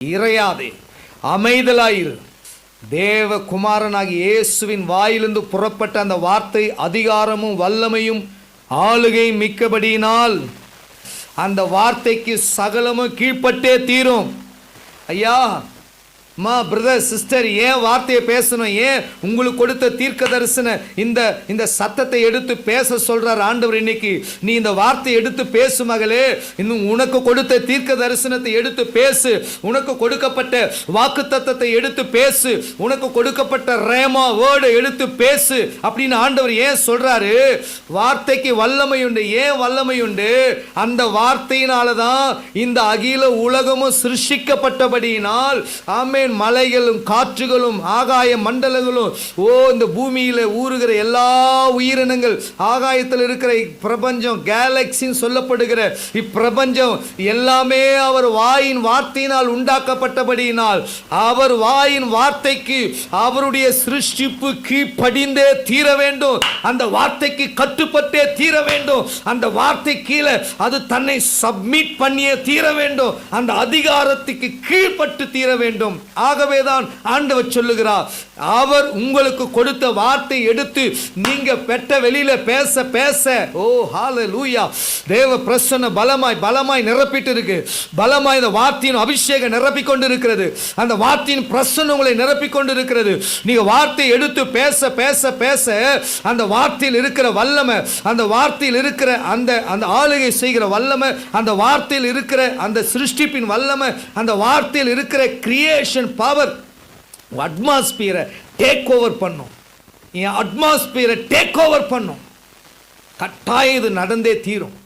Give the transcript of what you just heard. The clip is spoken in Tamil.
இறையாதே அமைதலாயிரு. தேவ குமாரனாகிய இயேசுவின் வாயிலிருந்து புறப்பட்ட அந்த வார்த்தை அதிகாரமும் வல்லமையும் ஆளுகையும் மிக்கபடியினால் அந்த வார்த்தைக்கு சகலமும் கீழ்ப்பட்டே தீரும். ஐயா அம்மா பிரதர் சிஸ்டர் ஏன் வார்த்தையை பேசணும்? ஏன் உங்களுக்கு கொடுத்த தீர்க்க தரிசன இந்த இந்த சத்தத்தை எடுத்து பேச சொல்றார் ஆண்டவர் இன்னைக்கு? நீ இந்த வார்த்தையை எடுத்து பேசு மகளே. இன்னும் உனக்கு கொடுத்த தீர்க்க தரிசனத்தை எடுத்து பேசு. உனக்கு கொடுக்கப்பட்ட வாக்கு தத்தத்தை எடுத்து பேசு. உனக்கு கொடுக்கப்பட்ட ரேமா வேர்டு எடுத்து பேசு அப்படின்னு ஆண்டவர் ஏன் சொல்றாரு? வார்த்தைக்கு வல்லமை உண்டு. ஏன் வல்லமை உண்டு? அந்த வார்த்தையினால தான் இந்த அகில உலகமும் சிருஷிக்கப்பட்டபடியினால் ஆமென் மலைகளும் காற்றுகளும் ஆகாய மண்டலங்களும் ஓ இந்த பூமியில ஊறுகிற எல்லா உயிரினங்கள் ஆகாயத்தில் இருக்கிற பிரபஞ்சம் கேலக்சின்னு சொல்லப்படுகிற இப்பிரபஞ்சம் எல்லாமே அவர் வாயின் வார்த்தையினால் உண்டாக்கப்பட்டபடியினால் அவர் வாயின் வார்த்தைக்கு அவருடைய சிருஷ்டிப்பு கீழ்ப்படிந்தே தீர வேண்டும். அந்த வார்த்தைக்கு கட்டுப்பட்டே தீர வேண்டும். அந்த வார்த்தை கீழே அது தன்னை சப்மிட் பண்ணியே தீர வேண்டும். அந்த அதிகாரத்துக்கு கீழ்ப்பட்டு தீர வேண்டும். ஆகவேதான் ஆண்டவர் சொல்லுகிறார் அவர் உங்களுக்கு கொடுத்த வார்த்தை எடுத்து நீங்க பெற்ற வெளியில பேச பேச ஓ ஹால லூயா தேவ பிரசன்ன பலமாய் பலமாய் நிரப்பிட்டு இருக்கு பலமாய் இந்த வார்த்தையின் அபிஷேகம் நிரப்பிக் கொண்டு இருக்கிறது அந்த வார்த்தையின் பிரசன்ன உங்களை நிரப்பிக் கொண்டு இருக்கிறது நீங்க வார்த்தை எடுத்து பேச பேச பேச அந்த வார்த்தையில் இருக்கிற வல்லமை அந்த வார்த்தையில் இருக்கிற அந்த அந்த ஆளுகை செய்கிற வல்லமை அந்த வார்த்தையில் இருக்கிற அந்த சிருஷ்டிப்பின் வல்லமை அந்த வார்த்தையில் இருக்கிற கிரியேஷன் பவர் அட்மாஸ்பியரை டேக் ஓவர் பண்ணும். என் அட்மாஸ்பியரை டேக் ஓவர் பண்ணும். கட்டாயம் இது நடந்தே தீரும்.